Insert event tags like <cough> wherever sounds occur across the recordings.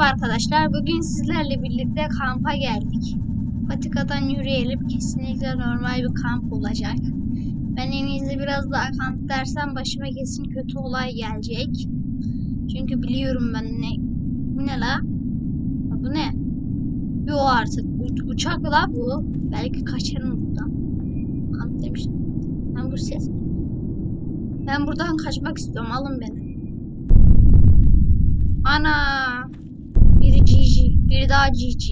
Merhaba arkadaşlar. Bugün sizlerle birlikte kampa geldik. Patikadan yürüyelim. Kesinlikle normal bir kamp olacak. Ben en iyisi biraz daha kamp dersem başıma kesin kötü olay gelecek. Çünkü biliyorum ben ne. Bu ne la? Bu ne? Yo artık. U- uçak la bu. Belki kaçarım buradan. Kamp demiştim. Ben bu ses. Ben buradan kaçmak istiyorum. Alın beni. Ana. Daha GG.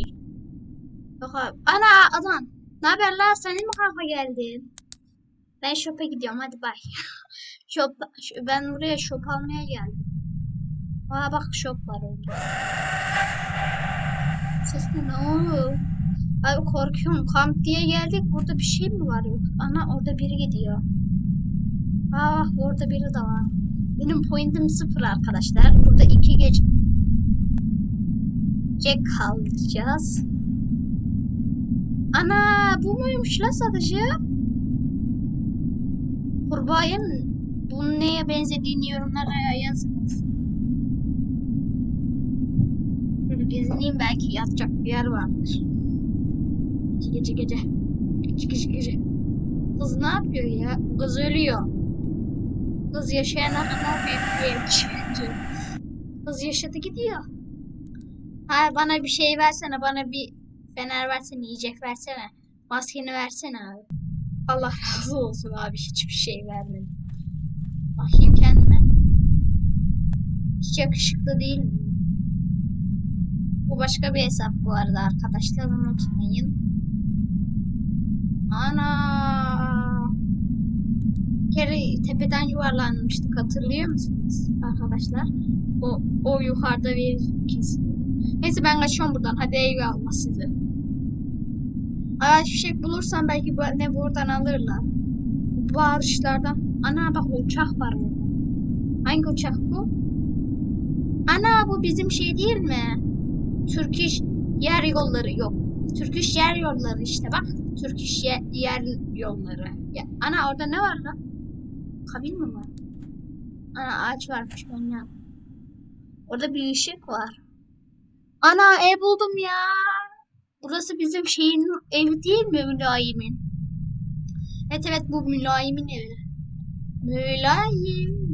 Yok abi. Ana adam. Ne haber la? Senin mi kampa geldin? Ben shop'a gidiyorum. Hadi bay. <laughs> shop, ş- ben buraya shop almaya geldim. Aa bak shop var orada. Ses ne oluyor? Abi korkuyorum. Kamp diye geldik. Burada bir şey mi var yok? Ana orada biri gidiyor. Aa bak orada biri de var. Benim pointim sıfır arkadaşlar. Burada iki gece Jack kalacağız. Ana bu muymuş la satıcı? Kurbağanın bunun neye benzediğini yorumlara yazınız. Şöyle gezineyim belki yatacak bir yer vardır. Gece gece gece. Gece gece gece. Kız ne yapıyor ya? Kız ölüyor. Kız yaşayana kadar bekleymiş bence. Kız yaşadı gidiyor. Hayır bana bir şey versene. Bana bir fener versene. Yiyecek versene. Maskeni versene abi. Allah razı olsun abi. Hiçbir şey vermedi. Bakayım kendime. Hiç yakışıklı değil mi? Bu başka bir hesap bu arada arkadaşlar. Unutmayın. Ana Bir kere tepeden yuvarlanmıştık hatırlıyor musunuz arkadaşlar? O, o yukarıda bir kesin. Neyse ben kaçıyorum buradan. Hadi eyvallah size. Eğer fişek bulursam belki ne buradan alırlar. Bu bağırışlardan. Ana bak uçak var burada. Hangi uçak bu? Ana bu bizim şey değil mi? Türk İş yer yolları yok. Türk İş yer yolları işte bak. Türk İş yer, yolları. Ya, ana orada ne var lan? Kabin mi var? Ana ağaç varmış ben ya. Orada bir ışık var. Ana ev buldum ya. Burası bizim şeyin evi değil mi mülayimin? Evet evet bu mülayimin evi. Mülayim.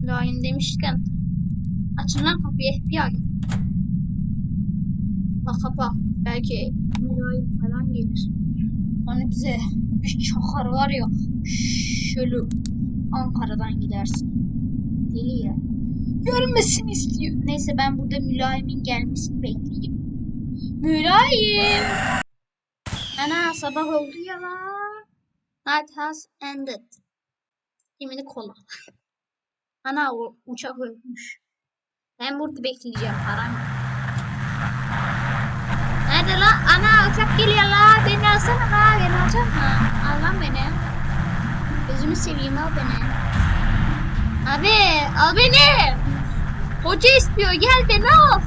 Mülayim demişken açın lan kapıyı FBI. Bak kapa. Belki mülayim falan gelir. Hani bize bir çakar var ya. Şöyle Ankara'dan gidersin. Deli ya. Görmesini istiyor. Neyse ben burada mülayimin gelmesini bekleyeyim. Mülayim. Ana sabah oldu ya. Night has ended. Yemini kola. Ana o uçak ölmüş. Ben burada bekleyeceğim param. Nerede lan? Ana uçak geliyor la. Beni alsana la. Beni alacak mı? Al lan beni. Gözümü seveyim al beni. Abi al beni. Hoca istiyor gel beni al.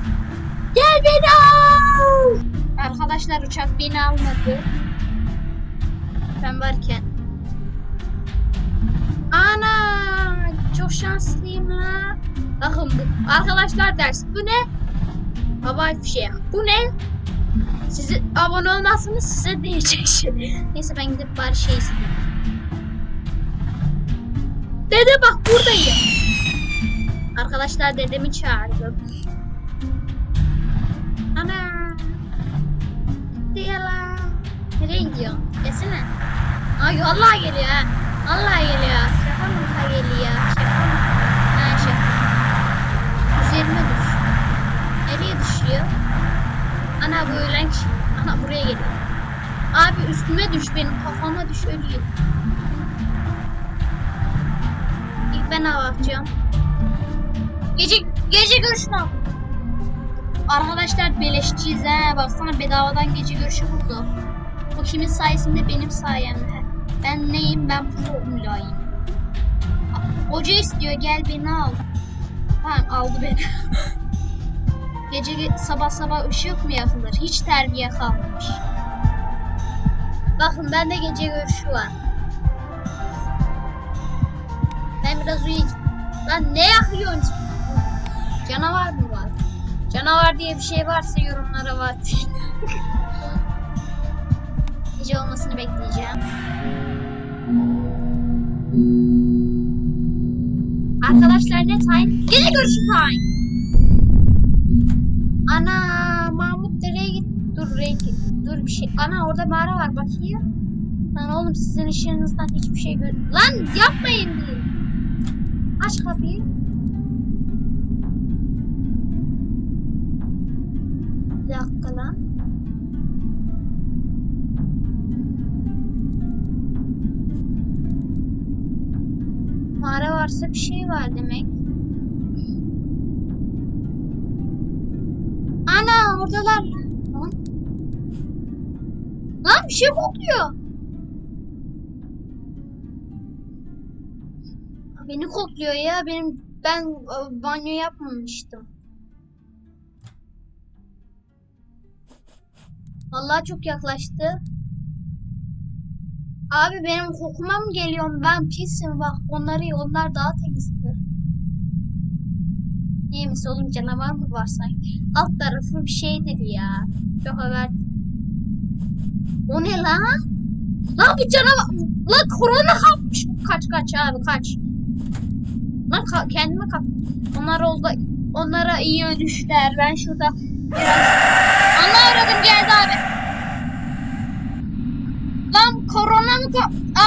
Gel beni al. Arkadaşlar uçak beni almadı. Ben varken. Ana çok şanslıyım ha. Bakın bu. Arkadaşlar ders bu ne? Havai fişek. Bu ne? Sizi abone olmazsanız size diyecek şey. Neyse ben gidip bari şey isteyeyim. Dede bak buradayım. Arkadaşlar dedemi çağırdım. Ana. Diyala. Nereye gidiyorsun? Gelsene. Ay Allah geliyor ha. Allah geliyor. Şaka mı geliyor? Şaka mı? Ha şaka. Üzerime düş. Nereye düşüyor? Ana bu ölen kişi. Ana buraya geliyor. Abi üstüme düş benim kafama düş öleyim. İlk ben hava atacağım. Gece gece görüşünü. Arkadaşlar beleşçiyiz he. Baksana bedavadan gece görüşü buldu. O kimin sayesinde benim sayemde. Ben neyim? Ben pro mülayim. Hoca istiyor gel beni al. Tamam aldı beni. <laughs> Gece sabah sabah ışık mı yakılır? Hiç terbiye kalmamış. Bakın bende gece görüşü var. Ben biraz uyuyayım. Lan ne yakıyorsun? Canavar mı var? Canavar diye bir şey varsa yorumlara var. Gece olmasını bekleyeceğim. Arkadaşlar ne time? Gene görüşü time. Ana Mahmut nereye gitti? Dur Reiki. Dur bir şey. Ana orada mağara var bakayım. Lan oğlum sizin ışığınızdan hiçbir şey gör... Lan yapmayın diye. Aç kapıyı. Varsa bir şey var demek. Ana oradalar lan. Lan. Bir şey kokluyor. Beni kokluyor ya. Benim ben e, banyo yapmamıştım. Vallahi çok yaklaştı. Abi benim kokuma geliyor? Ben pisim bak. Onları onlar daha temizdir. Neymiş oğlum canavar mı var sanki? Alt tarafı bir şeydir ya. Çok haber. O ne lan? Lan bu canavar. Lan korona kapmış. Kaç kaç abi kaç. Lan ka- kendime kap. Onlar oldu. Onlara iyi dönüşler. Ben şurada biraz... Aradım geldi abi. Lan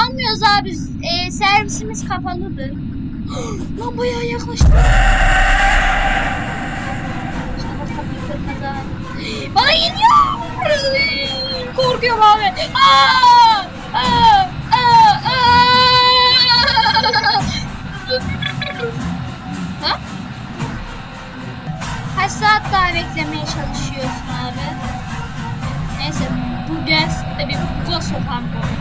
almıyoruz abi. Ee, servisimiz kapalıdır. <gasps> Lan bayağı yaklaştı. <gasps> Bana geliyor. <laughs> Korkuyorum abi. Aa! <laughs> Ha? Kaç saat daha beklemeye çalışıyorsun abi? Neyse bu gelsin de bir sokağım bu.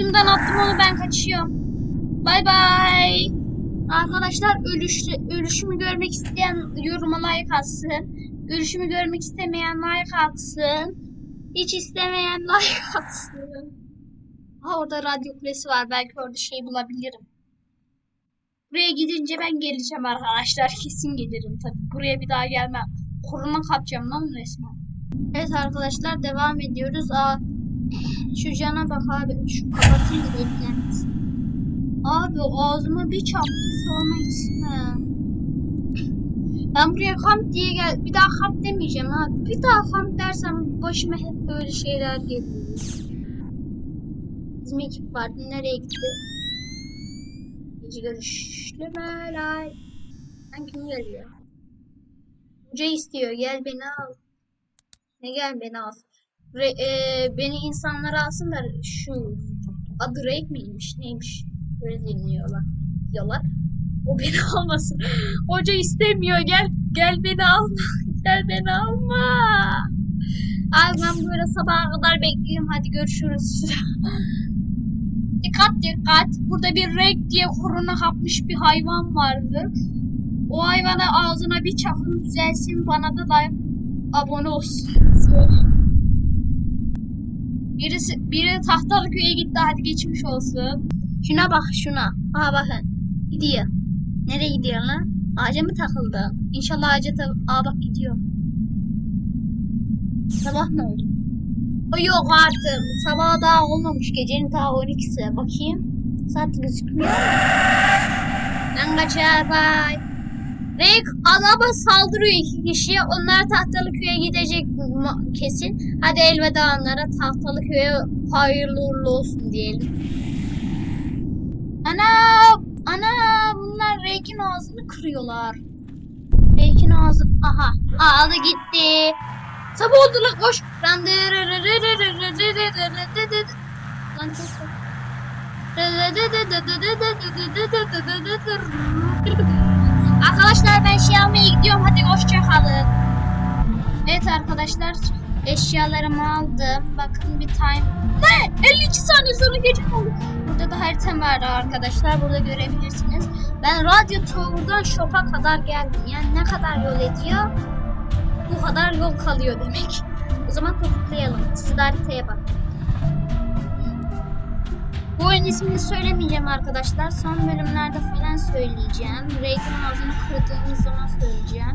Üstümden attım onu ben kaçıyorum. Bay bay. Arkadaşlar ölüş, ölüşümü görmek isteyen yoruma like atsın. Ölüşümü görmek istemeyen like atsın. Hiç istemeyen <laughs> like atsın. Ha orada radyo kulesi var. Belki orada şey bulabilirim. Buraya gidince ben geleceğim arkadaşlar. <laughs> Kesin gelirim tabii. Buraya bir daha gelmem. Korona kapacağım lan resmen. Evet arkadaşlar devam ediyoruz. Aa, şu cana bak abi. Şu kapatayım da. Abi ağzıma bir çarptı sonra gitsin Ben buraya kamp diye gel bir daha kamp demeyeceğim abi. Bir daha kamp dersem başıma hep böyle şeyler geliyor. Bizim ekip vardı. Nereye gitti? Gece görüşlü melay. Ben kim geliyor? Hoca istiyor. Gel beni al. Ne gel beni al. Re, e, beni insanlar alsın da şu adı Rake miymiş neymiş böyle dinliyorlar diyorlar. O beni <laughs> almasın. Hoca istemiyor gel gel beni alma. <laughs> gel beni alma. Ay ben böyle sabaha kadar bekliyorum. Hadi görüşürüz. <laughs> dikkat dikkat. Burada bir Rake diye korona kapmış bir hayvan vardı. O hayvana ağzına bir çakın düzelsin bana da like abone olsun. Birisi, biri tahtalı köye gitti hadi geçmiş olsun. Şuna bak şuna. Aa bakın. Gidiyor. Nereye gidiyor lan? Ağaca mı takıldı? İnşallah ağaca ta Aa bak gidiyor. Sabah ne oldu? O yok artık. Sabah daha olmamış. Gecenin daha 12'si. Bakayım. Saat gözükmüyor? Lan kaçar bay. Rick adama saldırıyor iki kişi. Onlar tahtalı köye gidecek kesin. Hadi elveda onlara tahtalı köye hayırlı uğurlu olsun diyelim. Ana! Ana! Bunlar Rick'in ağzını kırıyorlar. Rick'in ağzı... Aha! Ağzı gitti. Sabah oldu lan koş. Lan Lan çok Arkadaşlar ben şey almaya gidiyorum. Hadi hoşça kalın. Evet arkadaşlar Eşyalarımı aldım. Bakın bir time. Ne? 52 saniye sonra gece oldu. Burada da haritam var arkadaşlar. Burada görebilirsiniz. Ben Radyo Tower'dan Shop'a kadar geldim. Yani ne kadar yol ediyor? Bu kadar yol kalıyor demek. O zaman topuklayalım. Siz haritaya bakın. Bu oyun ismini söylemeyeceğim arkadaşlar. Son bölümlerde falan söyleyeceğim. Raid'in ağzını kırdığımız zaman söyleyeceğim.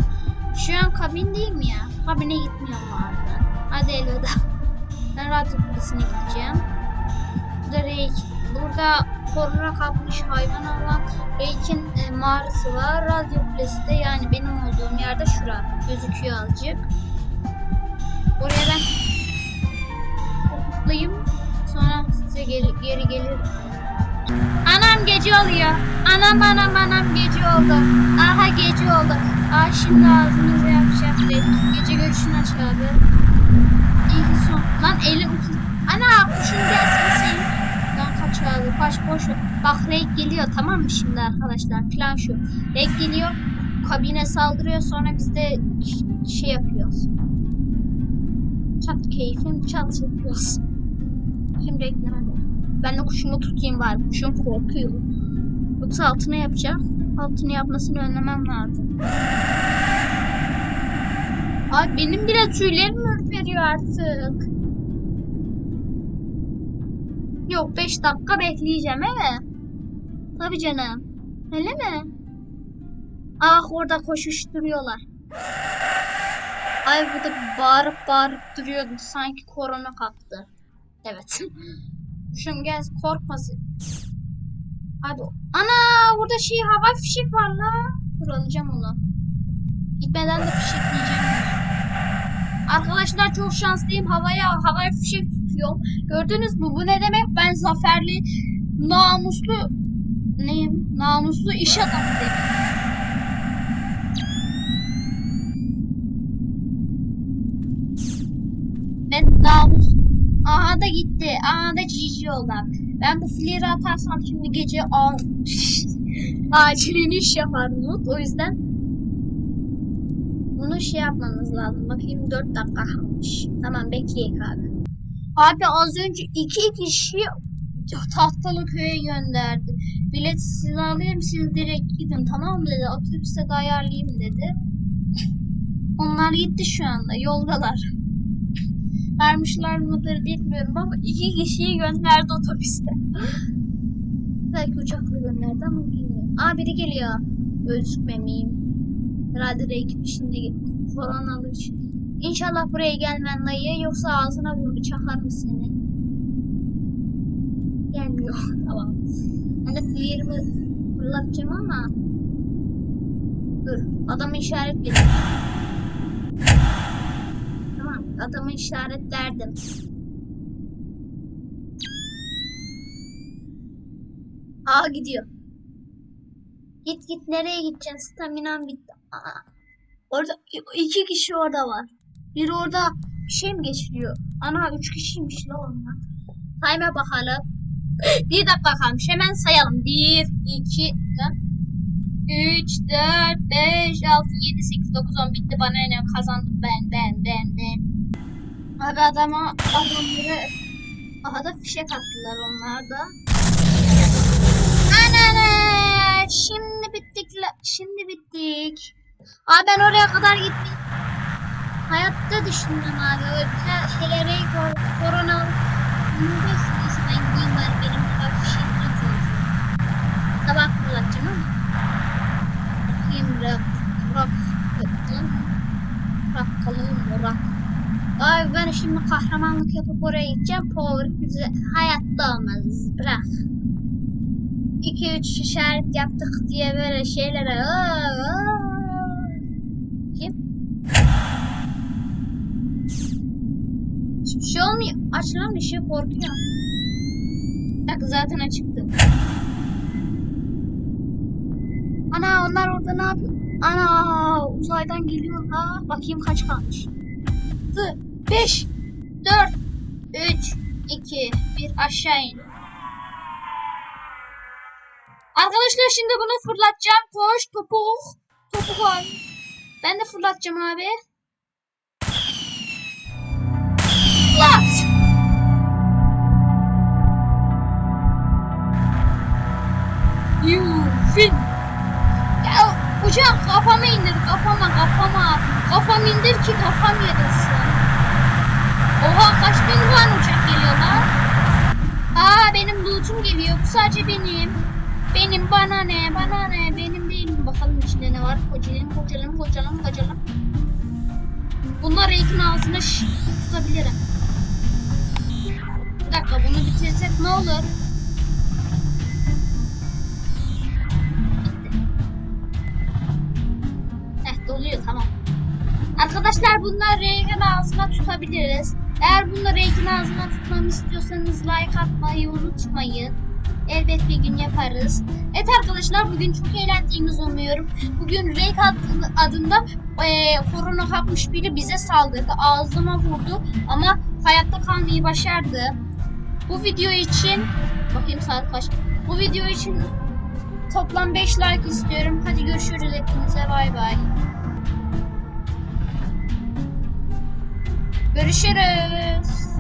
Şu an kabindeyim ya. Kabine gitmiyorum vardı. Hadi elveda. <laughs> Ben radyo kulesine gideceğim. Burada Reik. Burada korona kapmış hayvan olan Reik'in e, mağarası var. Radyo kulesi de yani benim olduğum yerde şura. Gözüküyor azıcık. Oraya ben topuklayayım. Size geri, geri gelirim. Anam gece oluyor. Anam anam anam gece oldu. Aha gece oldu. Aa şimdi ağzımızı yapacak değil. Gece görüşünü aç abi. İyi son. Lan elim. Ana kuşun gelsin sen. Lan kaç abi kaç boş ver. Bak Reik geliyor tamam mı şimdi arkadaşlar. Plan şu. Reik geliyor. Kabine saldırıyor sonra biz de şey yapıyoruz. Çat keyfim çat yapıyoruz. Reik nerede? Ben de kuşumu tutayım var. Kuşum korkuyor. Yoksa altına yapacak. Altını yapmasını önlemem lazım. Ay benim bile tüylerim ürperiyor artık. Yok 5 dakika bekleyeceğim evet. Tabii canım. Öyle mi? Ah orada koşuşturuyorlar. Ay burada bağırıp bağırıp duruyordu. Sanki korona kaptı. Evet. Kuşum gel korkmasın. Hadi. Ana burada şey hava fişek var la. Dur alacağım onu. Gitmeden de fişekleyeceğim. Arkadaşlar çok şanslıyım. Havaya havaya fişek tutuyorum. Gördünüz mü? Bu ne demek? Ben zaferli, namuslu neyim? Namuslu iş adamı demek. Ben namus. Aha da gitti. Aha da cici oldu. Ben bu fleri atarsam şimdi gece a <laughs> acil iş yapar Umut. O yüzden bunu şey yapmanız lazım. Bakayım 4 dakika kalmış. Tamam bekleyin abi. Abi az önce iki kişi tahtalı köye gönderdi. Bilet size alayım siz direkt gidin tamam mı dedi. Otobüse de ayarlayayım dedi. <laughs> Onlar gitti şu anda yoldalar. Vermişler mıdır bilmiyorum ama iki kişiyi gönderdi otobüste. Belki uçakla gönderdi ama bilmiyorum. Aa biri geliyor. Gözükmemeyeyim. Herhalde Reykip şimdi koronalı. İnşallah buraya gelmen dayı yoksa ağzına vurdu çakarım seni. Gelmiyor. <laughs> tamam. De flirimi fırlatacağım ama Dur. Adamı işaretledim. Tamam. Adamı işaretlerdim. Aa gidiyor. Git git nereye gideceksin? Staminam bitti. Aa. Orada iki kişi orada var. Biri orada bir şey mi geçiriyor? Ana üç kişiymiş la onlar. Sayma bakalım. <gasps> bir dakika kalmış. Hemen sayalım. Bir, iki, üç, dört, beş, altı, yedi, sekiz, dokuz, on bitti. Bana ne kazandım ben, ben, ben, ben. Abi adama, adamları, aha da fişek attılar onlar da. Anane! Şimdi bittik şimdi bittik. Abi ben oraya kadar gittim. Hayatta düşündüm abi. Öyle şeylere kor korona Biliyorsunuz ben gideyim bari benim kadar bir şey yok. Sabah fırlatacağım ama. Bakayım rak. Rak. Lan. Rak kalın rak. Abi ben şimdi kahramanlık yapıp oraya gideceğim. Power bize hayatta olmaz. Bırak. 2-3 işaret yaptık diye böyle şeylere. Kim? Hiçbir şey olmuyor. Aç lan ışığı korkuyorum. Bak zaten açıktı. Ana onlar orada ne yapıyor? Ana uzaydan geliyor ha. Bakayım kaç kalmış. 5, 4, 3, 2, 1 aşağı in. Arkadaşlar şimdi bunu fırlatacağım. Koş topuk. Oh, topu koy. Ben de fırlatacağım abi. Fırlat. Yuvin. Ya hocam kafama indir kafama kafama. Kafam indir ki kafam yarılsın. Oha kaç bin tane uçak geliyor lan. Aa benim lootum geliyor. Bu sadece benim. Benim bana ne bana ne benim değil mi? Bakalım içinde ne var. Kocalım kocalım kocalım kocalım. Bunlar Reik'in ağzına tutabilirim. Bir dakika bunu bitirsek ne olur? Heh doluyor tamam. Arkadaşlar bunlar Reik'in ağzına tutabiliriz. Eğer bunları Reik'in ağzına tutmamı istiyorsanız like atmayı unutmayın. Elbet bir gün yaparız. Evet arkadaşlar bugün çok eğlendiğinizi umuyorum. Bugün adlı- adında eee korona kapmış biri bize saldırdı. Ağzıma vurdu ama hayatta kalmayı başardı. Bu video için bakayım saat kaç. Bu video için toplam 5 like istiyorum. Hadi görüşürüz hepinize bay bay. Görüşürüz.